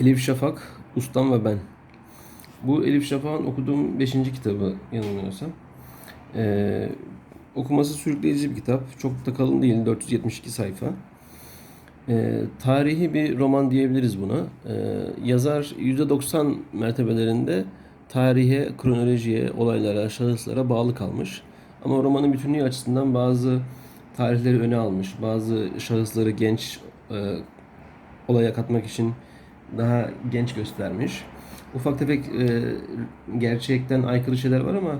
Elif Şafak, Ustam ve Ben. Bu Elif Şafak'ın okuduğum 5. kitabı yanılmıyorsam. Ee, okuması sürükleyici bir kitap. Çok da kalın değil, 472 sayfa. Ee, tarihi bir roman diyebiliriz buna. Ee, yazar %90 mertebelerinde tarihe, kronolojiye, olaylara, şahıslara bağlı kalmış. Ama romanın bütünlüğü açısından bazı tarihleri öne almış, bazı şahısları genç e, olaya katmak için daha genç göstermiş. Ufak tefek e, gerçekten aykırı şeyler var ama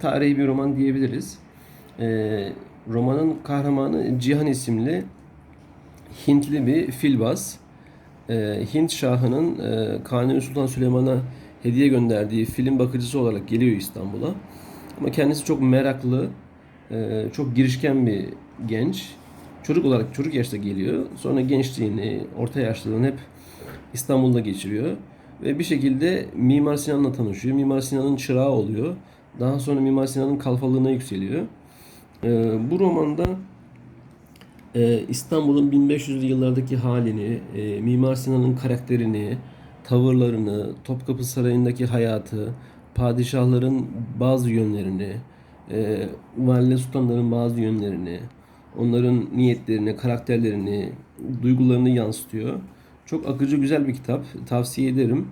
tarihi bir roman diyebiliriz. E, romanın kahramanı Cihan isimli Hintli bir filbaz. E, Hint Şahı'nın e, Kanuni Sultan Süleyman'a hediye gönderdiği film bakıcısı olarak geliyor İstanbul'a. Ama kendisi çok meraklı, e, çok girişken bir genç. Çocuk olarak çocuk yaşta geliyor. Sonra gençliğini, orta yaşlılığını hep İstanbul'da geçiriyor. Ve bir şekilde Mimar Sinan'la tanışıyor. Mimar Sinan'ın çırağı oluyor. Daha sonra Mimar Sinan'ın kalfalığına yükseliyor. E, bu romanda e, İstanbul'un 1500'lü yıllardaki halini, e, Mimar Sinan'ın karakterini, tavırlarını, Topkapı Sarayı'ndaki hayatı, padişahların bazı yönlerini, e, valide sultanların bazı yönlerini, onların niyetlerini, karakterlerini, duygularını yansıtıyor. Çok akıcı güzel bir kitap. Tavsiye ederim.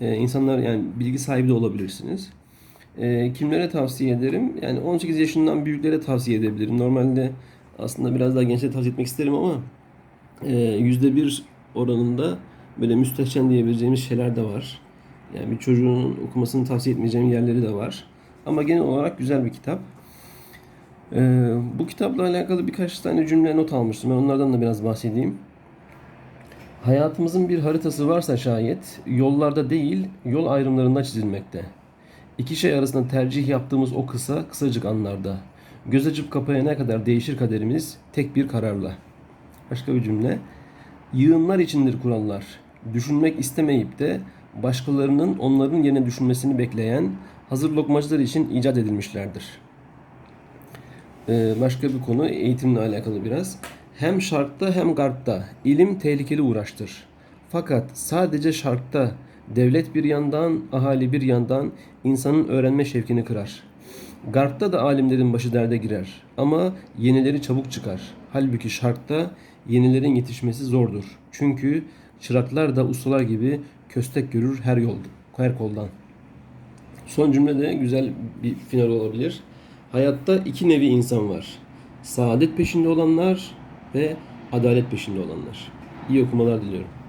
E, insanlar yani bilgi sahibi de olabilirsiniz. E, kimlere tavsiye ederim? Yani 18 yaşından büyüklere tavsiye edebilirim. Normalde aslında biraz daha gençlere tavsiye etmek isterim ama e, %1 oranında böyle müstehcen diyebileceğimiz şeyler de var. Yani bir çocuğun okumasını tavsiye etmeyeceğim yerleri de var. Ama genel olarak güzel bir kitap. Ee, bu kitapla alakalı birkaç tane cümle not almıştım. Ben onlardan da biraz bahsedeyim. Hayatımızın bir haritası varsa şayet yollarda değil yol ayrımlarında çizilmekte. İki şey arasında tercih yaptığımız o kısa kısacık anlarda. Göz açıp kapayana kadar değişir kaderimiz tek bir kararla. Başka bir cümle. Yığınlar içindir kurallar. Düşünmek istemeyip de başkalarının onların yerine düşünmesini bekleyen hazır lokmacılar için icat edilmişlerdir. Ee, başka bir konu eğitimle alakalı biraz. Hem şarkta hem garpta ilim tehlikeli uğraştır. Fakat sadece şarkta devlet bir yandan, ahali bir yandan insanın öğrenme şevkini kırar. Garpta da alimlerin başı derde girer ama yenileri çabuk çıkar. Halbuki şarkta yenilerin yetişmesi zordur. Çünkü çıraklar da ustalar gibi köstek görür her yolda, her koldan. Son cümle de güzel bir final olabilir. Hayatta iki nevi insan var. Saadet peşinde olanlar ve adalet peşinde olanlar. İyi okumalar diliyorum.